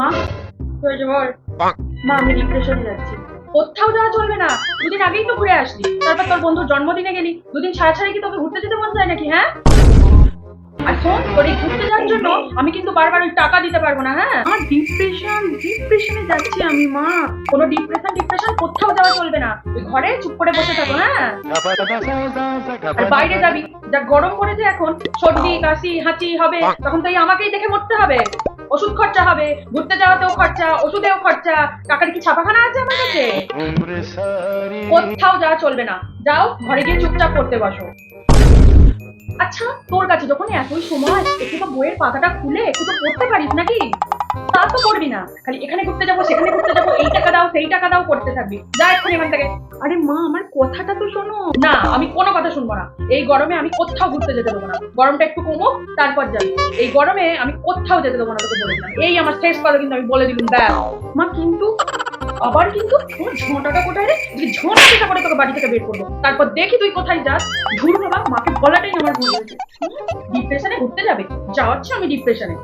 মা হয়েছে বল। মা। আমি ডিপ্রেশনে যাচ্ছি। কোথাও যাওয়া চলবে না। দুদিন আগেই তো ঘুরে আসলি। তারপর তোর বন্ধুর জন্মদিনে গেলি। দুদিন ছাড়া ছাড়া কি তোকে ঘুরতে যেতে মন নাকি হ্যাঁ? আর শোন তোর এই ঘুরতে যাওয়ার জন্য আমি কিন্তু বারবার ওই টাকা দিতে পারব না হ্যাঁ? আমার ডিপ্রেশন ডিপ্রেশনে যাচ্ছি আমি মা। কোনো ডিপ্রেশন ডিপ্রেশন কোথাও যাওয়া চলবে না। ওই ঘরে চুপ করে বসে থাকো হ্যাঁ? আর বাইরে যাবি। যা গরম পড়েছে এখন সর্দি কাশি হাঁচি হবে তখন তো এই আমাকেই দেখে মরতে হবে। খরচা হবে, ঘুরতে যাওয়াতেও খরচা, ওষুধেও খরচা। কাকার কি ছাপাখানা আছে আমার কাছে? কোথাও যাওয়া চলবে না। যাও, ঘরে গিয়ে চুপচাপ করতে বসো। আচ্ছা তোর কাছে যখন এতই সময়, একটু তো বইয়ের পাতাটা খুলে, একটু তো পড়তে পারিস নাকি? তা তো করবি না। খালি এখানে ঘুরতে যাব সেখানে ঘুরতে যাব এই টাকা দাও সেই টাকা দাও করতে থাকবি। যা এক্ষুনি এখান থেকে। আরে মা আমার কথাটা তো শোনো। না আমি কোনো কথা শুনব না। এই গরমে আমি কোথাও ঘুরতে যেতে দেবো না। গরমটা একটু কমো তারপর যাবি। এই গরমে আমি কোথাও যেতে দেবো না তোকে বলে দিলাম। এই আমার শেষ কথা কিন্তু আমি বলে দিলাম ব্যাস। মা কিন্তু আবার কিন্তু? তোমার ঝোঁটাটা কোথায় রে? যদি ঝোঁটা চেষ্টা করে তোকে বাড়ি থেকে বের করব। তারপর দেখি তুই কোথায় যাস। ধুর বাবা মাকে বলাটাই আমার ভুল হয়েছে। ডিপ্রেশনে ঘুরতে যাবে? যাওয়াচ্ছি আমি ডিপ্রেশনে